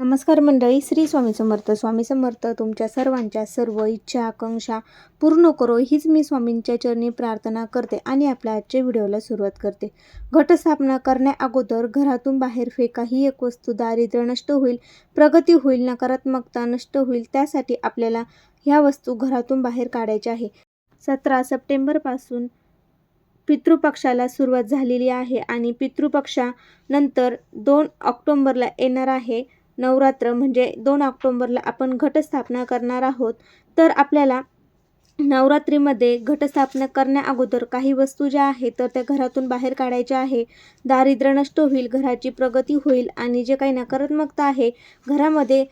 नमस्कार मंडळी श्री स्वामी समर्थ. स्वामी समर्थ तुमच्या सर्वांच्या सर्व इच्छा आकांक्षा पूर्ण करो. हीच मी स्वामींच्या चरणी प्रार्थना करते आणि आपल्या आजच्या व्हिडिओला सुरुवात करते. घटस्थापना करण्या अगोदर घरातून बाहेर फेका ही एक वस्तू दारिद्र्य नष्ट होईल प्रगती होईल नकारात्मकता नष्ट होईल त्यासाठी आपल्याला ह्या वस्तू घरातून बाहेर काढायच्या आहे. सतरा सप्टेंबरपासून पितृपक्षाला सुरुवात झालेली आहे आणि पितृपक्षानंतर दोन ऑक्टोंबरला येणार आहे. नवरात्र म्हणजे दोन ऑक्टोंबरला आपण घटस्थापना करणार आहोत तर आपल्याला नवरात्रीमध्ये घटस्थापना करण्या अगोदर काही वस्तू ज्या आहेत तर त्या घरातून बाहेर काढायच्या आहे. दारिद्र्य नष्ट होईल घराची प्रगती होईल आणि जे काही नकारात्मकता आहे घरामध्ये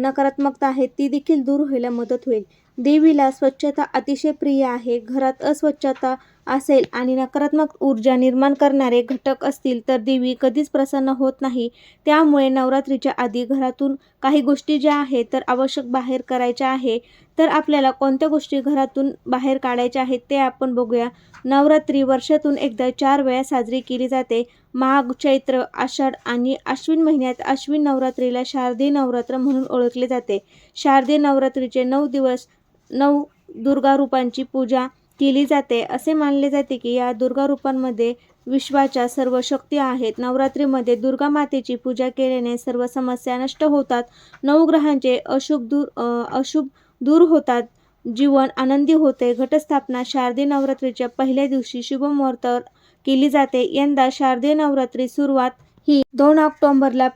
नकारात्मकता आहे ती देखील दूर व्हायला मदत होईल. देवीला स्वच्छता अतिशय प्रिय आहे. घरात अस्वच्छता असेल आणि नकारात्मक ऊर्जा निर्माण करणारे घटक असतील तर देवी कधीच प्रसन्न होत नाही. त्यामुळे नवरात्रीच्या आधी घरातून काही गोष्टी ज्या आहेत तर आवश्यक बाहेर करायच्या आहे. तर आपल्याला कोणत्या गोष्टी घरातून बाहेर काढायच्या आहेत ते आपण बघूया. नवरात्री वर्षातून एकदा चार वेळा साजरी केली जाते. माघ चैत्र आषाढ आणि अश्विन महिन्यात अश्विन नवरात्रीला शारदीय नवरात्र म्हणून ओळखले जाते. शारदीय नवरात्रीचे नऊ दिवस नऊ दुर्गा रूपांची पूजा केली जाते. असे मानले जाते की या दुर्गा रूपांमध्ये विश्वाच्या सर्व शक्ती आहेत. नवरात्रीमध्ये दुर्गा मातेची पूजा केल्याने सर्व समस्या नष्ट होतात. नऊ ग्रहांचे अशुभ दूर अशुभ दूर होतात. जीवन आनंदी होते. घटस्थापना शारदीय नवरात्रीच्या पहिल्या दिवशी शुभमुहूर्तावर केली जाते. यंदा शारदीय नवरात्री सुरुवात ही दोन ऑक्टोंबरला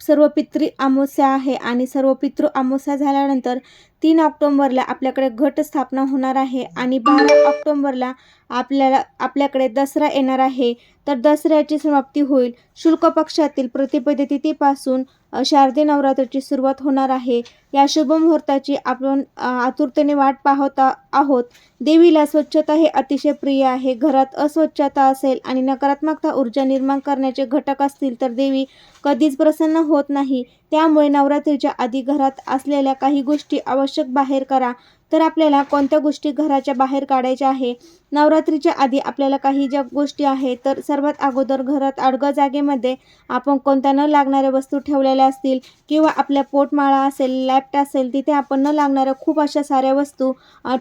सर्व पितृ अमावस्या आहे आणि सर्व पितृ अमावस्या झाल्यानंतर तीन ऑक्टोंबरला आपल्याकडे घट स्थापना होणार आहे आणि बारा ऑक्टोंबरला आपल्याला आपल्याकडे दसरा येणार आहे. तर दसऱ्याची समाप्ती होईल. शुल्क पक्षातील प्रतिपद तिथीपासून शारदीय नवरात्रीची सुरुवात होणार आहे. या शुभ मुहूर्ताची आपण आतुरतेने वाट पाहत आहोत. देवीला स्वच्छता हे अतिशय प्रिय आहे. घरात अस्वच्छता असेल आणि नकारात्मकता ऊर्जा निर्माण करण्याचे घटक असतील तर देवी कधीच प्रसन्न होत नाही. त्यामुळे नवरात्रीच्या आधी घरात असलेल्या काही गोष्टी आवश्यक बाहेर करा. तर आपल्याला कोणत्या गोष्टी घराच्या बाहेर काढायच्या आहे? नवरात्रीच्या आधी आपल्याला काही ज्या गोष्टी आहेत तर सर्वात अगोदर घरात अडगं जागेमध्ये आपण कोणत्या न लागणाऱ्या वस्तू ठेवलेल्या असतील किंवा आपल्या पोटमाळा असेल लॅपट असेल तिथे आपण न लागणाऱ्या खूप अशा साऱ्या वस्तू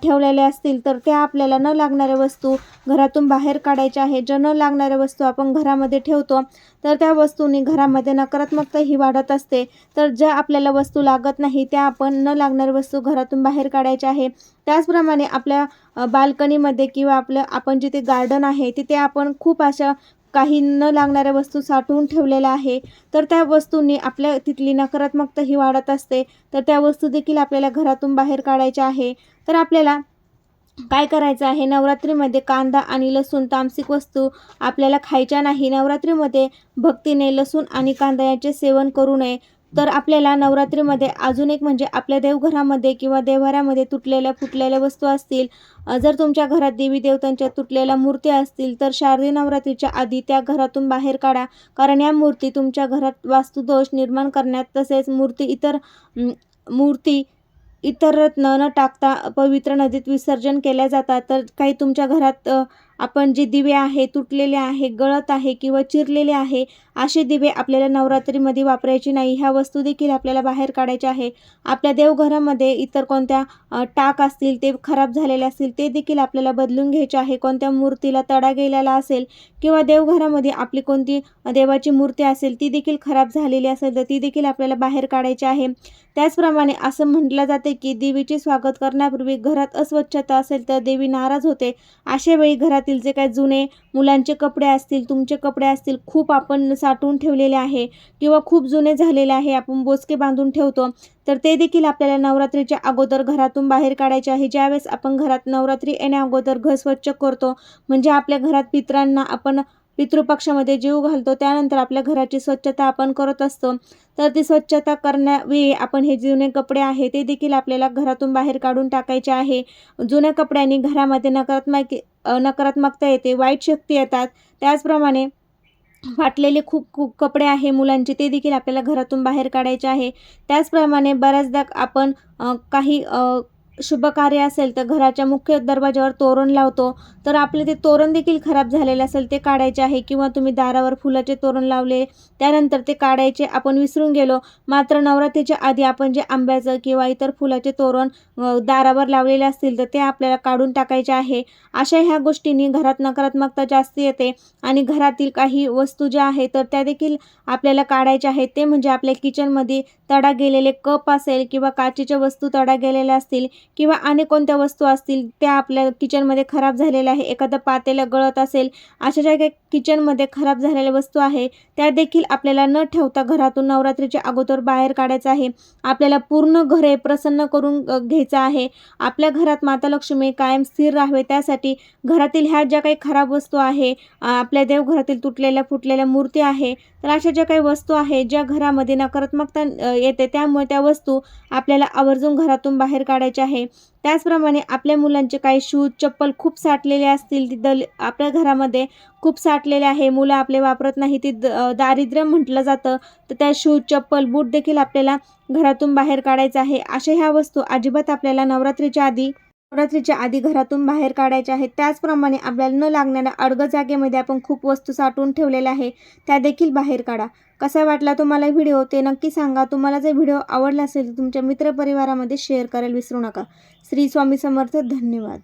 ठेवलेल्या असतील तर त्या आपल्याला न लागणाऱ्या वस्तू घरातून बाहेर काढायच्या आहे ज्या न लागणाऱ्या वस्तू आपण घरामध्ये ठेवतो तर त्या वस्तूंनी घरामध्ये नकारात्मकता ही वाढत असते. तर ज्या आपल्याला वस्तू लागत नाही त्या आपण न लागणाऱ्या वस्तू घरातून बाहेर काढायच्या आहे त्याचप्रमाणे आपल्या बाल्कनीमध्ये किंवा आपलं आपण जिथे गार्डन आहे तिथे आपण खूप अशा काही न लागणाऱ्या वस्तू साठवून ठेवलेल्या आहे. तर त्या वस्तूंनी आपल्या तिथली नकारात्मकता ही वाढत असते. तर त्या वस्तू देखील आपल्याला घरातून बाहेर काढायच्या आहे. तर आपल्याला काय करायचं आहे? नवरात्रीमध्ये कांदा आणि लसूण तामसिक वस्तू आपल्याला खायच्या नाही. नवरात्रीमध्ये भक्तीने लसूण आणि कांदा याचे सेवन करू नये. तर आपल्याला नवरात्रीमध्ये अजून एक म्हणजे आपल्या देवघरामध्ये किंवा देवघरामध्ये तुटलेल्या फुटलेल्या वस्तू असतील जर तुमच्या घरात देवी देवतांच्या तुटलेल्या मूर्ती असतील तर शारदीय नवरात्रीच्या आधी त्या घरातून बाहेर काढा. कारण या मूर्ती तुमच्या घरात वास्तुदोष निर्माण करण्यात तसेच मूर्ती इतर मूर्ती इतर रत्न न टाकता पवित्र नदीत विसर्जन केल्या जातात. तर काही तुमच्या घरात आपण जे दिवे आहे तुटलेले आहे गळत आहे किंवा चिरलेले आहे असे दिवे आपल्याला नवरात्रीमध्ये वापरायचे नाही. ह्या वस्तू देखील आपल्याला बाहेर काढायच्या आहे. आपल्या देवघरामध्ये इतर कोणत्या टाक असतील ते खराब झालेले असतील ते देखील आपल्याला बदलून घ्यायचे आहे. कोणत्या मूर्तीला तडा गेलेला असेल किंवा देवघरामध्ये आपली कोणती देवाची मूर्ती असेल ती देखील खराब झालेली असेल तर ती देखील आपल्याला बाहेर काढायची आहे. त्याचप्रमाणे असं म्हटलं जाते की देवीचे स्वागत करण्यापूर्वी घरात अस्वच्छता असेल तर देवी नाराज होते. अशा वेळी घरातील जे काही जुने मुलांचे कपडे असतील तुमचे कपडे असतील खूप आपण साठवून ठेवलेले आहे किंवा खूप जुने झालेले आहे आपण बोचके बांधून ठेवतो तर ते देखील आपल्याला नवरात्रीच्या अगोदर घरातून बाहेर काढायचे आहे. ज्यावेळेस आपण घरात नवरात्री येण्या अगोदर घर स्वच्छ करतो म्हणजे आपल्या घरात पित्रांना आपण पितृपक्षामध्ये जीव घालतो त्यानंतर आपल्या घराची स्वच्छता आपण करत असतो. तर ती स्वच्छता करण्यावेळी आपण हे जुने कपडे आहे ते देखील आपल्याला घरातून बाहेर काढून टाकायचे आहे. जुन्या कपड्यांनी घरामध्ये नकारात्मक नकारात्मकता येते वाईट शक्ती येतात. त्याचप्रमाणे फाटलेले खूप खूप कपडे आहे मुलांचे ते देखील आपल्याला घरातून बाहेर काढायचे आहे. त्याचप्रमाणे बऱ्याचदा आपण काही शुभ कार्य असेल तर घराच्या मुख्य दरवाज्यावर तोरण लावतो तर आपले ते तोरण देखील खराब झालेले असेल ते काढायचे आहे किंवा तुम्ही दारावर फुलाचे तोरण लावले त्यानंतर ते काढायचे आपण विसरून गेलो. मात्र नवरात्रीच्या आधी आपण जे आंब्याचं किंवा इतर फुलाचे तोरण दारावर लावलेले असतील तर ते आपल्याला काढून टाकायचे आहे. अशा ह्या गोष्टींनी घरात नकारात्मकता जास्त येते आणि घरातील काही वस्तू ज्या आहेत तर त्या देखील आपल्याला काढायच्या आहेत. ते म्हणजे आपल्या किचनमध्ये तडा गेलेले कप असेल किंवा काचेच्या वस्तू तडा गेलेल्या असतील किंवा आणि कोणत्या वस्तू असतील त्या आपल्या किचनमध्ये खराब झालेल्या आहे एखादं पातेलं गळत असेल अशा ज्या काही किचनमध्ये खराब झालेल्या वस्तू आहे त्या देखील आपल्याला न ठेवता घरातून नवरात्रीच्या अगोदर बाहेर काढायचं आहे. आपल्याला पूर्ण घरे प्रसन्न करून घ्यायचं आहे. आपल्या घरात माता लक्ष्मी कायम स्थिर राहावे त्यासाठी घरातील ह्या ज्या काही खराब वस्तू आहे आपल्या देवघरातील तुटलेल्या फुटलेल्या मूर्ती आहे तर अशा ज्या काही वस्तू आहे ज्या घरामध्ये नकारात्मकता येते त्यामुळे त्या वस्तू आपल्याला आवर्जून घरातून बाहेर काढायच्या आहे त्याचप्रमाणे आपल्या मुलांचे काही शूज चप्पल खूप साठलेले असतील ती दल आपल्या घरामध्ये खूप साठलेले आहे. मुलं आपले वापरत नाही ती द दारिद्र्य म्हटलं जातं. तर त्या शूज चप्पल बूट देखील आपल्याला घरातून बाहेर काढायचं आहे. अशा ह्या वस्तू अजिबात आपल्याला नवरात्रीच्या आधी नवरात्रीच्या आधी घरातून बाहेर काढायच्या आहेत त्याचप्रमाणे आपल्याला न लागणाऱ्या अडग जागेमध्ये आपण खूप वस्तू साठवून ठेवलेल्या आहे. त्या देखील बाहेर काढा. कसा वाटला तुम्हाला व्हिडिओ? ते नक्की सांगा. तुम्हाला जर व्हिडिओ आवडला असेल तर तुमच्या मित्रपरिवारामध्ये शेअर करायला विसरू नका. श्री स्वामी समर्थ धन्यवाद.